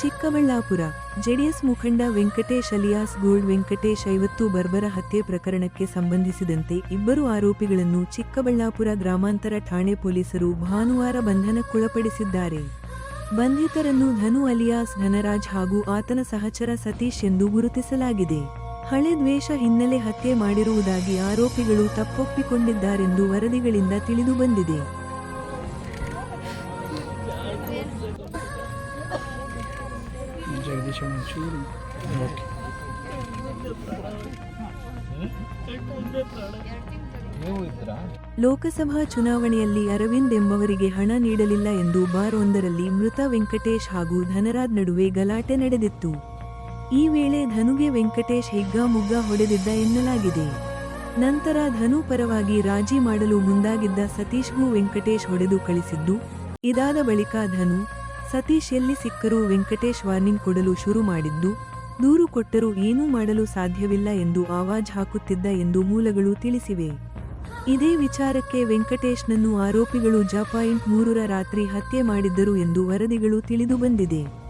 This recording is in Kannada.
ಚಿಕ್ಕಬಳ್ಳಾಪುರ, ಜೆಡಿಎಸ್ ಮುಖಂಡ ವೆಂಕಟೇಶ್ ಅಲಿಯಾಸ್ ಗೋಲ್ಡ್ ವೆಂಕಟೇಶ್ ಐವತ್ತು ಬರ್ಬರ ಹತ್ಯೆ ಪ್ರಕರಣಕ್ಕೆ ಸಂಬಂಧಿಸಿದಂತೆ ಇಬ್ಬರು ಆರೋಪಿಗಳನ್ನು ಚಿಕ್ಕಬಳ್ಳಾಪುರ ಗ್ರಾಮಾಂತರ ಠಾಣೆ ಪೊಲೀಸರು ಭಾನುವಾರ ಬಂಧನಕ್ಕೊಳಪಡಿಸಿದ್ದಾರೆ. ಬಂಧಿತರನ್ನು ಧನು ಅಲಿಯಾಸ್, ಧನರಾಜ್ ಹಾಗೂ ಆತನ ಸಹಚರ ಸತೀಶ್ ಎಂದು ಗುರುತಿಸಲಾಗಿದೆ. ಹಳೆ ದ್ವೇಷ ಹಿನ್ನೆಲೆ ಹತ್ಯೆ ಮಾಡಿರುವುದಾಗಿ ಆರೋಪಿಗಳು ತಪ್ಪೊಪ್ಪಿಕೊಂಡಿದ್ದಾರೆಂದು ವರದಿಗಳಿಂದ ತಿಳಿದುಬಂದಿದೆ ಜಗದೀಶ್ ಒಂಚೂರು ಓಕೆ ಲೋಕಸಭಾ ಚುನಾವಣೆಯಲ್ಲಿ ಅರವಿಂದ್ ಎಂಬವರಿಗೆ ಹಣ ನೀಡಲಿಲ್ಲ ಎಂದು ಬಾರ್ ಒಂದರಲ್ಲಿ ಮೃತ ವೆಂಕಟೇಶ್ ಹಾಗೂ ಧನರಾಜ್ ನಡುವೆ ಗಲಾಟೆ ನಡೆದಿತ್ತು. ಈ ವೇಳೆ ಧನುಗೆ ವೆಂಕಟೇಶ್ ಹಿಗ್ಗಾಮುಗ್ಗಾ ಹೊಡೆದಿದ್ದ ಎನ್ನಲಾಗಿದೆ. ನಂತರ ಧನು ಪರವಾಗಿ ರಾಜಿ ಮಾಡಲು ಮುಂದಾಗಿದ್ದ ಸತೀಶ್ಗೂ ವೆಂಕಟೇಶ್ ಹೊಡೆದು ಕಳಿಸಿದ್ದು, ಇದಾದ ಬಳಿಕ ಧನು ಸತೀಶ್ ಎಲ್ಲಿ ಸಿಕ್ಕರೂ ವೆಂಕಟೇಶ್ ವಾರ್ನಿಂಗ್ ಕೊಡಲು ಶುರು ಮಾಡಿದ್ದು, ದೂರು ಕೊಟ್ಟರೂ ಏನೂ ಮಾಡಲು ಸಾಧ್ಯವಿಲ್ಲ ಎಂದು ಆವಾಜ್ ಹಾಕುತ್ತಿದ್ದ ಎಂದು ಮೂಲಗಳು ತಿಳಿಸಿವೆ. ಇದೇ ವಿಚಾರಕ್ಕೆ ವೆಂಕಟೇಶ್ನನ್ನು ಆರೋಪಿಗಳು ಜ ಪಾಯಿಂಟ್ ಮೂರರ ರಾತ್ರಿ ಹತ್ಯೆ ಮಾಡಿದ್ದರು ಎಂದು ವರದಿಗಳು ತಿಳಿದುಬಂದಿದೆ.